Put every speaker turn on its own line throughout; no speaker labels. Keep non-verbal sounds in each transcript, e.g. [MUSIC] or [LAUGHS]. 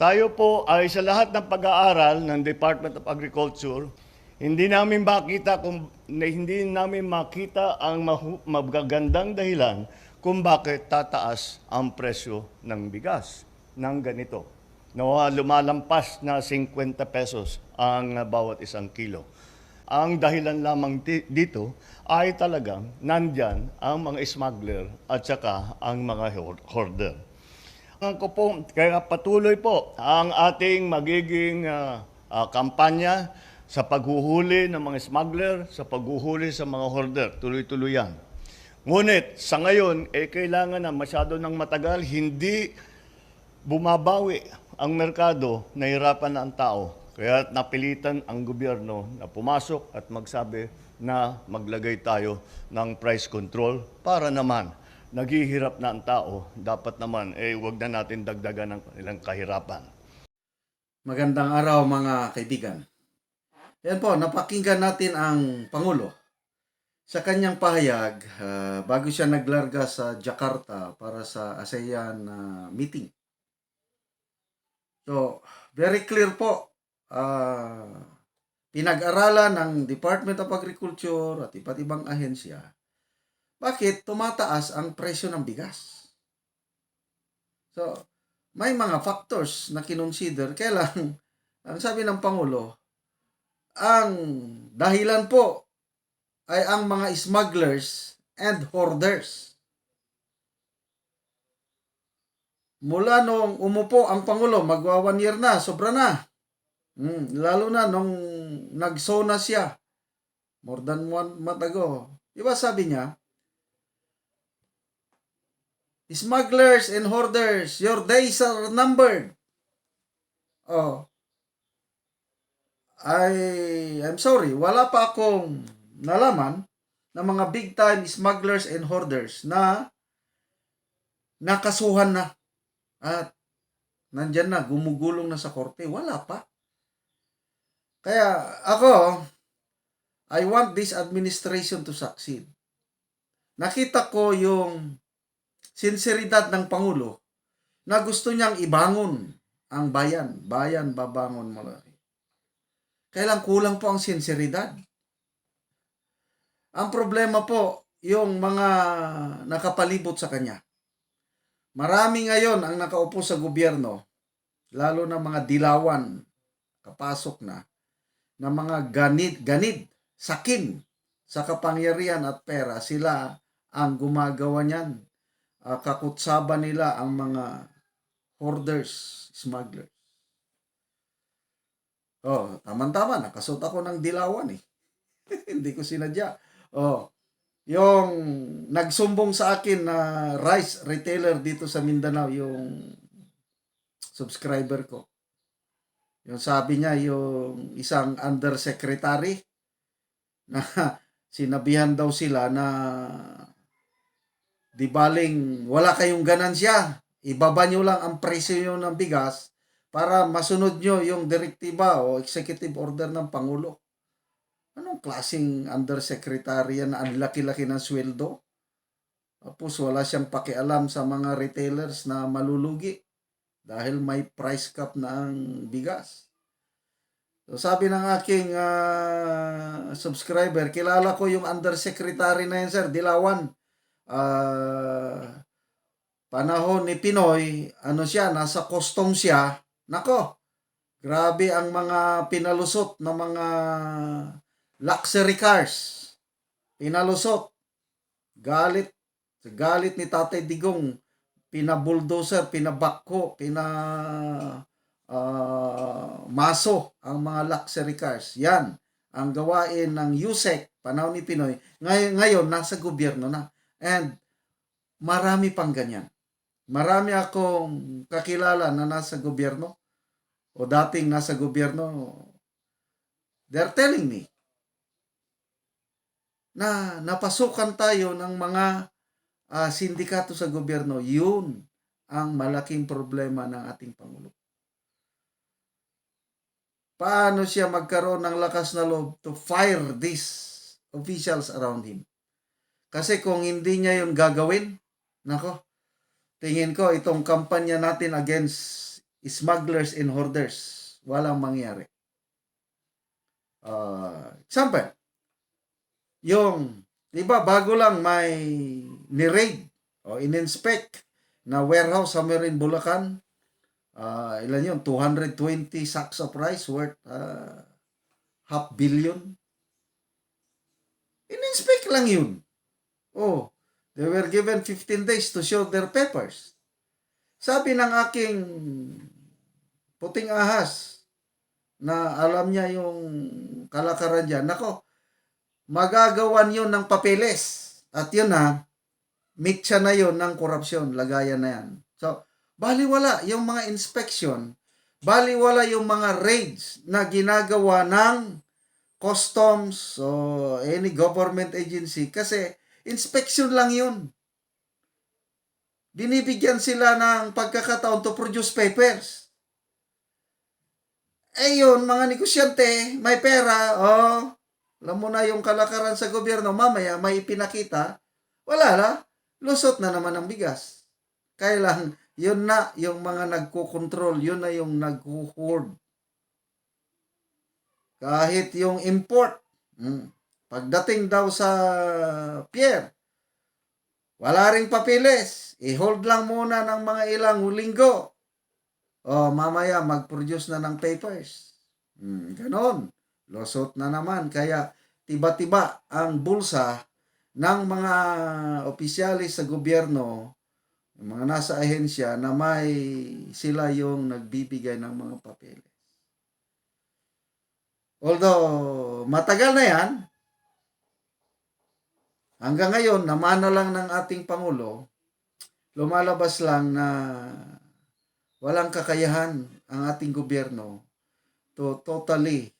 Tayo po ay sa lahat ng pag-aaral ng Department of Agriculture, hindi namin makita kung hindi namin makita ang magagandang dahilan kung bakit tataas ang presyo ng bigas ng ganito. No, lumalampas na 50 pesos ang bawat isang kilo. Ang dahilan lamang dito ay talagang nandyan ang mga smuggler at saka ang mga hoarder. Ang ko po, kaya patuloy po ang ating magiging ah, ah, kampanya sa paghuhuli ng mga smuggler, sa paghuhuli sa mga hoarder. Tuloy-tuloy yan. Ngunit sa ngayon, eh, kailangan na masyado ng matagal, hindi bumabawi ang merkado, nahirapan na ang tao. Kaya napilitan ang gobyerno na pumasok at magsabi na maglagay tayo ng price control para naman naghihirap na ang tao, dapat naman eh wag na natin dagdagan ng kanilang kahirapan.
Magandang araw mga kaibigan. Yan po, napakinggan natin ang Pangulo. Sa kanyang pahayag, ah, bago siya naglarga sa Jakarta para sa ASEAN ah, meeting. So, very clear po. ah, pinag-aralan ng Department of Agriculture at iba't ibang ahensya bakit tumataas ang presyo ng bigas. So, may mga factors na kinonsider. Kaya lang, [LAUGHS] ang sabi ng Pangulo, ang dahilan po ay ang mga smugglers and hoarders. Mula nung umupo ang Pangulo, magwa one year na, sobra na. Hmm, lalo na nung nagsona siya, more than one month ago. Di ba sabi niya, Smugglers and hoarders, your days are numbered. Oh. I I'm sorry, wala pa akong nalaman ng mga big time smugglers and hoarders na nakasuhan na at nandyan na, gumugulong na sa korte. Wala pa. Kaya ako, I want this administration to succeed. Nakita ko yung sinseridad ng Pangulo na gusto niyang ibangon ang bayan. Bayan babangon mo. Kailang kulang po ang sinseridad. Ang problema po, yung mga nakapalibot sa kanya. Marami ngayon ang nakaupo sa gobyerno, lalo na mga dilawan, kapasok na, na mga ganid, ganid, sakin sa kapangyarihan at pera, sila ang gumagawa niyan uh, kakutsaban nila ang mga hoarders, smugglers. Oh, tama-tama, nakasuot ako ng dilawan eh. [LAUGHS] Hindi ko sinadya. Oh, yung nagsumbong sa akin na rice retailer dito sa Mindanao, yung subscriber ko. Yung sabi niya, yung isang undersecretary [LAUGHS] na sinabihan daw sila na di baling wala kayong ganansya, ibaba nyo lang ang presyo nyo ng bigas para masunod nyo yung direktiba o executive order ng Pangulo. Anong klaseng undersecretary yan na ang laki-laki ng sweldo? Tapos wala siyang pakialam sa mga retailers na malulugi dahil may price cap na ang bigas. So sabi ng aking ah, subscriber, kilala ko yung undersecretary na yan sir, Dilawan ah, panahon ni Pinoy, ano siya, nasa custom siya. Nako, grabe ang mga pinalusot ng mga luxury cars. Pinalusot. Galit. Galit ni Tatay Digong. Pinabulldozer, pinabakko, pina ah, maso ang mga luxury cars. Yan ang gawain ng USEC, panahon ni Pinoy. Ngayon, ngayon nasa gobyerno na. And marami pang ganyan. Marami akong kakilala na nasa gobyerno o dating nasa gobyerno. They're telling me na napasukan tayo ng mga ah, sindikato sa gobyerno. Yun ang malaking problema ng ating Pangulo. Paano siya magkaroon ng lakas na loob to fire these officials around him? Kasi kung hindi niya yun gagawin, nako, tingin ko itong kampanya natin against smugglers and hoarders. Walang mangyari. Uh, example, yung, di ba, bago lang may ni-raid o in-inspect na warehouse somewhere in Bulacan. Ah, ilan yun? 220 sacks of rice worth ah, half billion. In-inspect lang yun. Oh, they were given 15 days to show their papers. Sabi ng aking puting ahas na alam niya yung kalakaran dyan, nako, magagawan yun ng papeles. At yun na, mitya na yun ng korupsyon, lagayan na yan. So, baliwala yung mga inspection, baliwala yung mga raids na ginagawa ng customs o any government agency kasi inspection lang yun. Binibigyan sila ng pagkakataon to produce papers. Eh yun, mga negosyante, may pera, oh, alam mo na yung kalakaran sa gobyerno, mamaya may ipinakita, wala na, lusot na naman ang bigas. Kailang, yun na yung mga nagko-control, yun na yung nagho-hoard. Kahit yung import, mm, pagdating daw sa pier, wala ring papilis. I-hold lang muna ng mga ilang linggo. O mamaya mag-produce na ng papers. Mm, ganon. Losot na naman. Kaya tiba-tiba ang bulsa ng mga opisyalis sa gobyerno, mga nasa ahensya na may sila yung nagbibigay ng mga papeles. Although matagal na yan, hanggang ngayon, namana lang ng ating Pangulo, lumalabas lang na walang kakayahan ang ating gobyerno to totally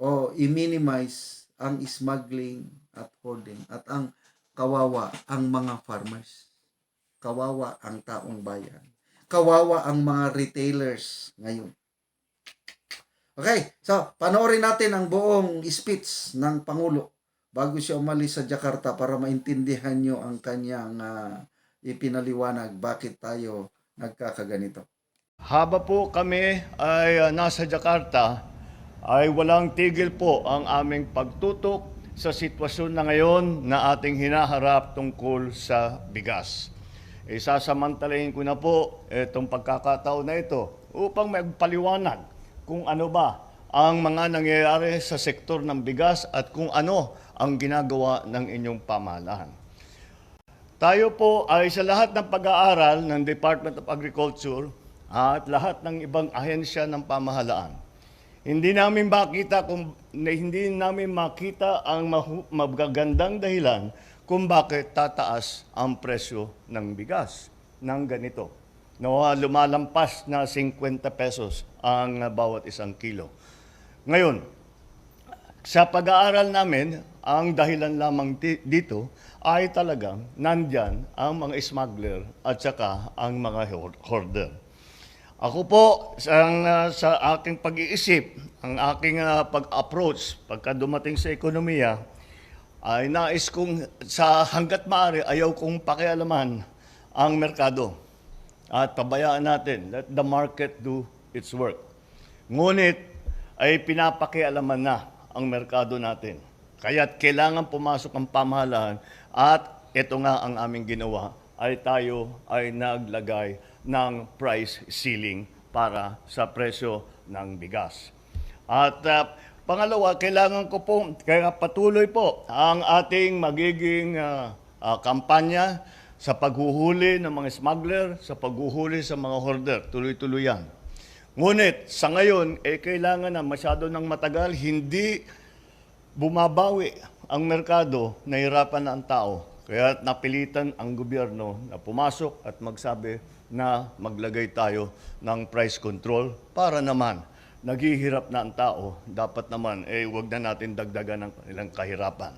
o i-minimize ang smuggling at hoarding at ang kawawa ang mga farmers. Kawawa ang taong bayan. Kawawa ang mga retailers ngayon. Okay, so panoorin natin ang buong speech ng Pangulo bago siya umalis sa Jakarta para maintindihan nyo ang kanyang ah, ipinaliwanag bakit tayo nagkakaganito.
Haba po kami ay uh, nasa Jakarta, ay walang tigil po ang aming pagtutok sa sitwasyon na ngayon na ating hinaharap tungkol sa bigas. Isasamantalahin ko na po itong pagkakataon na ito upang magpaliwanag kung ano ba ang mga nangyayari sa sektor ng bigas at kung ano ang ginagawa ng inyong pamahalaan. Tayo po ay sa lahat ng pag-aaral ng Department of Agriculture at lahat ng ibang ahensya ng pamahalaan. Hindi namin makita kung hindi namin makita ang magagandang dahilan kung bakit tataas ang presyo ng bigas ng ganito. No, lumalampas na 50 pesos ang bawat isang kilo. Ngayon, sa pag-aaral namin, ang dahilan lamang dito ay talagang nandyan ang mga smuggler at saka ang mga hoard- hoarder. Ako po, sa, uh, sa aking pag-iisip, ang aking uh, pag-approach pagka dumating sa ekonomiya, ay nais kong sa hanggat maaari ayaw kong pakialaman ang merkado. At pabayaan natin, let the market do its work. Ngunit ay pinapakialaman na ang merkado natin. Kaya't kailangan pumasok ang pamahalaan at ito nga ang aming ginawa ay tayo ay naglagay ng price ceiling para sa presyo ng bigas. At uh, pangalawa, kailangan ko po, kaya patuloy po ang ating magiging uh, uh, kampanya sa paghuhuli ng mga smuggler, sa paghuhuli sa mga hoarder. Tuloy-tuloy yan. Ngunit sa ngayon, eh, kailangan na masyado ng matagal, hindi bumabawi ang merkado, nahirapan na ang tao. Kaya napilitan ang gobyerno na pumasok at magsabi na maglagay tayo ng price control para naman naghihirap na ang tao, dapat naman eh wag na natin dagdagan ng kanilang kahirapan.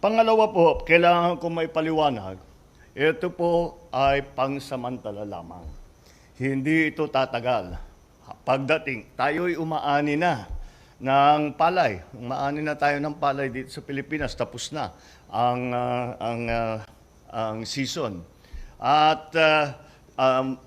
Pangalawa po, kailangan ko may paliwanag, ito po ay pangsamantala lamang. Hindi ito tatagal. Pagdating, tayo'y umaani na ng palay. Umaani na tayo ng palay dito sa Pilipinas. Tapos na ang, ah, ang, ah, ang season. At uh, um,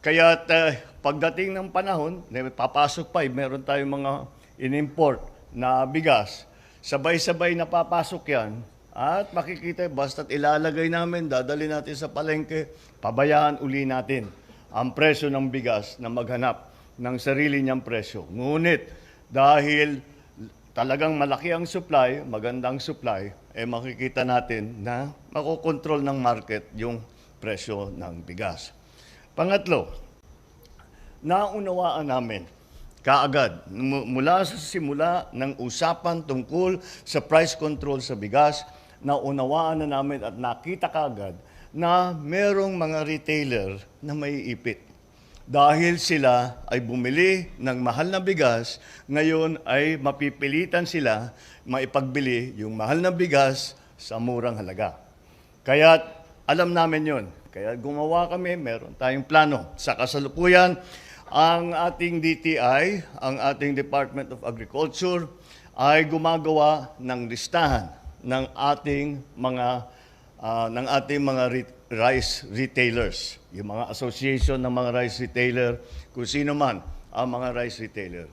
kaya't uh, pagdating ng panahon, na papasok pa, eh, meron tayong mga in-import na bigas. Sabay-sabay na papasok yan. At makikita, basta't ilalagay namin, dadali natin sa palengke, pabayaan uli natin ang presyo ng bigas na maghanap ng sarili niyang presyo. Ngunit, dahil talagang malaki ang supply, magandang supply, eh makikita natin na makokontrol ng market yung presyo ng bigas. Pangatlo, naunawaan namin kaagad mu- mula sa simula ng usapan tungkol sa price control sa bigas, naunawaan na namin at nakita kaagad na merong mga retailer na may ipit. Dahil sila ay bumili ng mahal na bigas, ngayon ay mapipilitan sila maipagbili yung mahal na bigas sa murang halaga. Kaya alam namin yon. Kaya gumawa kami, meron tayong plano. Sa kasalukuyan, ang ating DTI, ang ating Department of Agriculture, ay gumagawa ng listahan ng ating mga ah, ng ating mga re- rice retailers, yung mga association ng mga rice retailer, kung sino man ang mga rice retailer.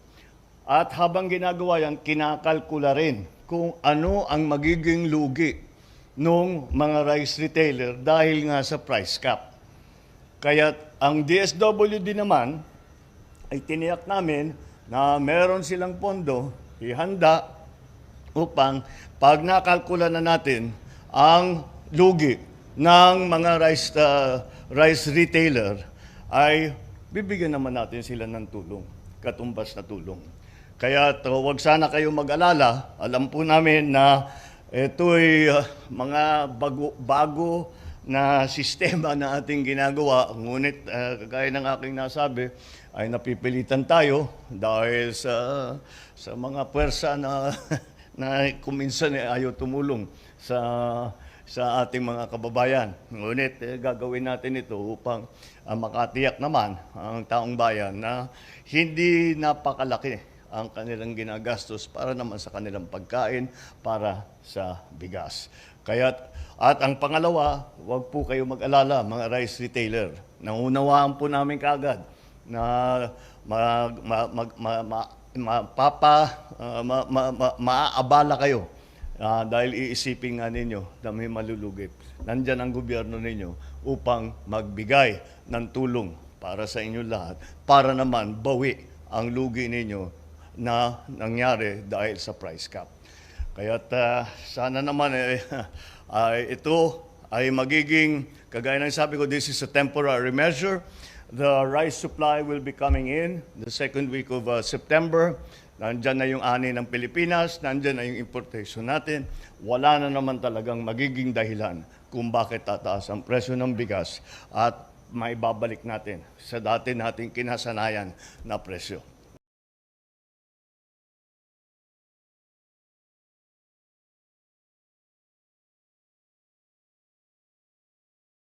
At habang ginagawa yan, kinakalkula rin kung ano ang magiging lugi ng mga rice retailer dahil nga sa price cap. Kaya ang DSWD naman ay tiniyak namin na meron silang pondo ihanda upang pag nakalkula na natin ang lugi ng mga rice, uh, rice retailer ay bibigyan naman natin sila ng tulong, katumbas na tulong. Kaya to, wag sana kayo mag-alala. Alam po namin na ito'y uh, mga bago, bago na [LAUGHS] sistema na ating ginagawa. Ngunit, uh, kagaya ng aking nasabi, ay napipilitan tayo dahil sa sa mga puwersa na [LAUGHS] na kuminsan eh, ayaw tumulong sa sa ating mga kababayan. Ngunit eh, gagawin natin ito upang ah, makatiyak naman ang taong bayan na hindi napakalaki ang kanilang ginagastos para naman sa kanilang pagkain para sa bigas. Kaya at ang pangalawa, huwag po kayo mag-alala mga rice retailer. Nangunawaan po namin kagad na mag, ma, mag, ma, ma, mapapa, ah, ma, ma, ma, maaabala kayo Ah, dahil iisipin nga ninyo na may malulugit. Nandyan ang gobyerno ninyo upang magbigay ng tulong para sa inyo lahat, para naman bawi ang lugi ninyo na nangyari dahil sa price cap. Kaya sana naman eh, ay [LAUGHS] ito ay magiging, kagaya ng sabi ko, this is a temporary measure. The rice supply will be coming in the second week of uh, September. Nandyan na yung ani ng Pilipinas, nandyan na yung importation natin. Wala na naman talagang magiging dahilan kung bakit tataas ang presyo ng bigas at maibabalik natin sa dati nating kinasanayan na presyo.